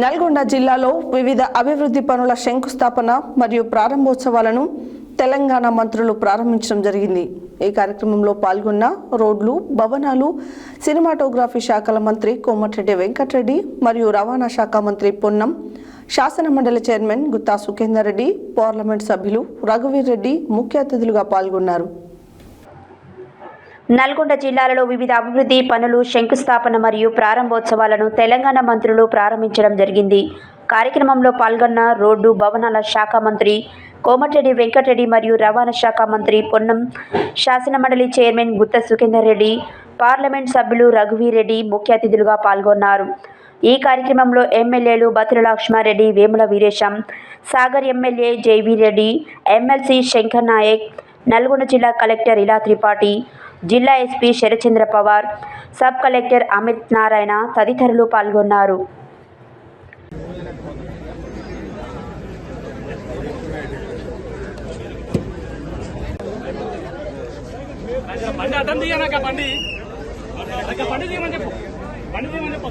నల్గొండ జిల్లాలో వివిధ అభివృద్ధి పనుల శంకుస్థాపన మరియు ప్రారంభోత్సవాలను తెలంగాణ మంత్రులు ప్రారంభించడం జరిగింది. ఈ కార్యక్రమంలో పాల్గొన్న రోడ్లు భవనాలు సినిమాటోగ్రఫీ శాఖల మంత్రి కోమటిరెడ్డి వెంకటరెడ్డి మరియు రవాణా శాఖ మంత్రి పొన్నం శాసన మండలి చైర్మన్ గుత్తా సుఖేందర్ రెడ్డి పార్లమెంట్ సభ్యులు రఘువీర్ రెడ్డి ముఖ్య అతిథులుగా పాల్గొన్నారు. నల్గొండ జిల్లాలలో వివిధ అభివృద్ధి పనులు శంకుస్థాపన మరియు ప్రారంభోత్సవాలను తెలంగాణ మంత్రులు ప్రారంభించడం జరిగింది. కార్యక్రమంలో పాల్గొన్న రోడ్డు భవనాల శాఖ మంత్రి కోమటిరెడ్డి వెంకటరెడ్డి మరియు రవాణా శాఖ మంత్రి పొన్నం శాసనమండలి చైర్మన్ గుత్త సుఖేందర్ రెడ్డి పార్లమెంట్ సభ్యులు రఘువీరెడ్డి ముఖ్య అతిథులుగా పాల్గొన్నారు. ఈ కార్యక్రమంలో ఎమ్మెల్యేలు బతుల లక్ష్మారెడ్డి వేముల వీరేశం సాగర్ ఎమ్మెల్యే జైవీ రెడ్డి ఎమ్మెల్సీ శంకర్ నాయక్ నల్గొండ జిల్లా కలెక్టర్ ఇలా త్రిపాఠి జిల్లా SP Sarath Chandra Pawar sub collector Amit Narayan తదితరులు పాల్గొన్నారు. బండి అడ్డం తీయనాక బండి. బండి తీయమని చెప్పు బండి. తీయమని చెప్పు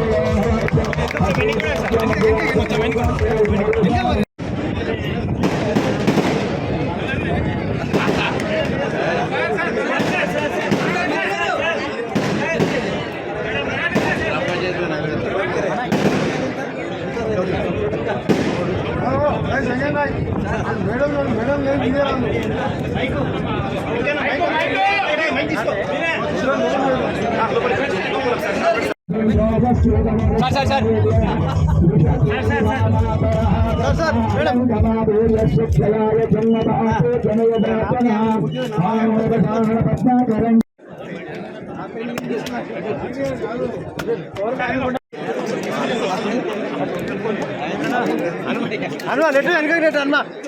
కులంయేత బాణస్తమై మదో జయా సార్ సార్ సార్. అన్మా నెట్ వెనక నెట్ అన్మా వెనక నెట్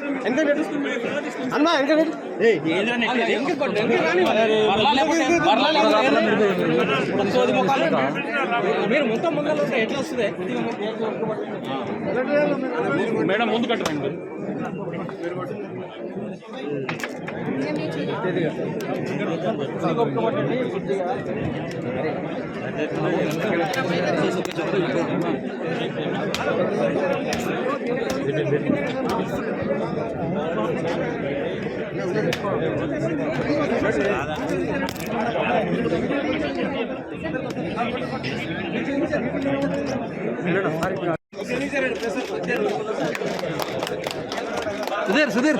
మీరు మొత్తం ముందర ఎట్లా వస్తుంది? మేడం ముందు కట్టండి ಸುಧೀರ್ ಸುಧೀರ್. ಸುಧೀರ್.